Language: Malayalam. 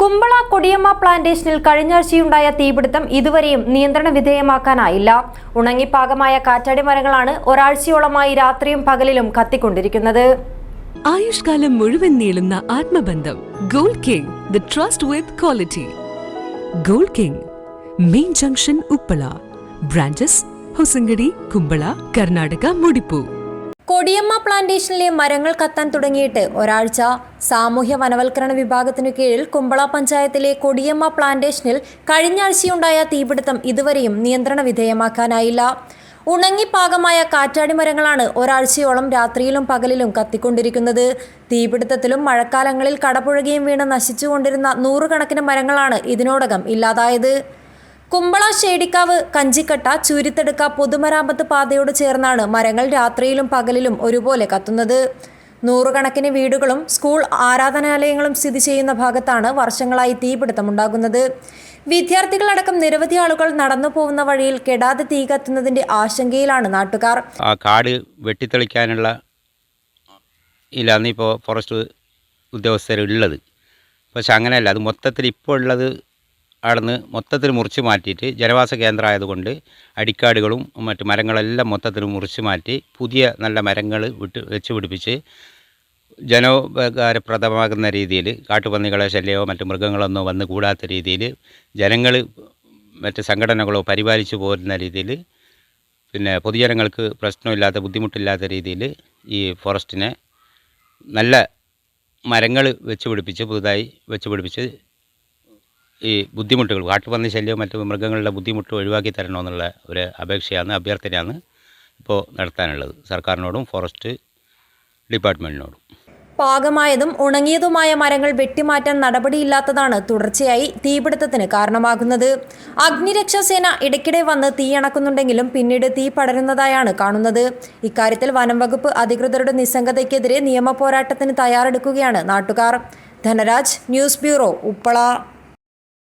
കുമ്പള കൊടിയമ്മ പ്ലാന്റേഷനിൽ കഴിഞ്ഞാഴ്ചയുണ്ടായ തീപിടുത്തം ഇതുവരെയും നിയന്ത്രണ വിധേയമാക്കാനായില്ല. ഉണങ്ങിപ്പാകമായ കാറ്റാടി മരങ്ങളാണ് ഒരാഴ്ചയോളമായി രാത്രിയും പകലിലും കത്തിക്കൊണ്ടിരിക്കുന്നത്. ആയുഷ്കാലം മുഴുവൻ നീളുന്ന ആത്മബന്ധം gold king the trust with quality. Gold king main junction Uppala branches Hosangadi Kumbla Karnataka Mudipu. Kodiyamma പ്ലാന്റേഷനിലെ മരങ്ങൾ കത്താൻ തുടങ്ങിയിട്ട് ഒരാഴ്ച സാമൂഹ്യ വനവൽക്കരണ വിഭാഗത്തിനു കീഴിൽ കുമ്പള പഞ്ചായത്തിലെ കൊടിയമ്മ പ്ലാന്റേഷനിൽ കഴിഞ്ഞാഴ്ചയുണ്ടായ തീപിടുത്തം ഇതുവരെയും നിയന്ത്രണ വിധേയമാക്കാനായില്ല. ഉണങ്ങിപ്പാകമായ കാറ്റാടി മരങ്ങളാണ് ഒരാഴ്ചയോളം രാത്രിയിലും പകലിലും കത്തിക്കൊണ്ടിരിക്കുന്നത്. തീപിടുത്തത്തിലും മഴക്കാലങ്ങളിൽ കടപുഴകിയും വീണ് നശിച്ചുകൊണ്ടിരുന്ന നൂറുകണക്കിന് മരങ്ങളാണ് ഇതിനോടകം ഇല്ലാതായത്. കുമ്പള ഷേടിക്കാവ് കഞ്ചിക്കട്ട ചുരുത്തെടുക്ക പൊതുമരാമത്ത് പാതയോട് ചേർന്നാണ് മരങ്ങൾ രാത്രിയിലും പകലിലും ഒരുപോലെ കത്തുന്നത്. നൂറുകണക്കിന് വീടുകളും സ്കൂൾ ആരാധനാലയങ്ങളും സ്ഥിതി ചെയ്യുന്ന ഭാഗത്താണ് വർഷങ്ങളായി തീപിടുത്തമുണ്ടാകുന്നത്. വിദ്യാർത്ഥികളടക്കം നിരവധി ആളുകൾ നടന്നു പോകുന്ന വഴിയിൽ കെടാതെ തീ കത്തുന്നതിന്റെ ആശങ്കയിലാണ് നാട്ടുകാർ. ആ കാട് വെട്ടിത്തെളിക്കാനുള്ള ഇല്ലാന്ന് ഇപ്പോൾ ഫോറസ്റ്റ് ഉദ്യോഗസ്ഥരുള്ളത്. പക്ഷെ അങ്ങനെയല്ല അത് മൊത്തത്തിൽ ഇപ്പോൾ ഉള്ളത് അവിടുന്ന് മൊത്തത്തിൽ മുറിച്ച് മാറ്റിയിട്ട് ജനവാസ കേന്ദ്രം ആയതുകൊണ്ട് അടിക്കാടുകളും മറ്റ് മരങ്ങളെല്ലാം മൊത്തത്തിൽ മുറിച്ച് മാറ്റി പുതിയ നല്ല മരങ്ങൾ വിട്ട് വെച്ച് പിടിപ്പിച്ച് ജനോപകാരപ്രദമാകുന്ന രീതിയിൽ കാട്ടുപന്നികളെ ശല്യമോ മറ്റ് മൃഗങ്ങളൊന്നോ വന്ന് കൂടാത്ത രീതിയിൽ ജനങ്ങൾ മറ്റ് സംഘടനകളോ പരിപാലിച്ചു പോരുന്ന രീതിയിൽ പിന്നെ പൊതുജനങ്ങൾക്ക് പ്രശ്നമില്ലാത്ത ബുദ്ധിമുട്ടില്ലാത്ത രീതിയിൽ ഈ ഫോറസ്റ്റിനെ നല്ല മരങ്ങൾ വെച്ച് പിടിപ്പിച്ച് പുതുതായി വെച്ച് പിടിപ്പിച്ച് ഈ ബുദ്ധിമുട്ടുകൾ കാട്ടുപന്നി ശല്യവും മറ്റ് മൃഗങ്ങളുടെ ബുദ്ധിമുട്ട് ഒഴിവാക്കി തരണമെന്നുള്ള ഒരു അപേക്ഷയാണ് അഭ്യർത്ഥനയാണ് ഇപ്പോൾ നടത്താനുള്ളത്. സർക്കാരിനോടും ഫോറസ്റ്റ് ഡിപ്പാർട്ട്മെന്റിനോടും പാകമായതും ഉണങ്ങിയതുമായ മരങ്ങൾ വെട്ടിമാറ്റാൻ നടപടിയില്ലാത്തതാണ് തുടർച്ചയായി തീപിടുത്തത്തിന് കാരണമാകുന്നത്. അഗ്നിരക്ഷാസേന ഇടയ്ക്കിടെ വന്ന് തീയണക്കുന്നുണ്ടെങ്കിലും പിന്നീട് തീ പടരുന്നതായാണ് കാണുന്നത്. ഇക്കാര്യത്തിൽ വനംവകുപ്പ് അധികൃതരുടെ നിസ്സംഗതയ്ക്കെതിരെ നിയമ പോരാട്ടത്തിന് തയ്യാറെടുക്കുകയാണ് നാട്ടുകാർ. Dhanaraj news bureau Uppala.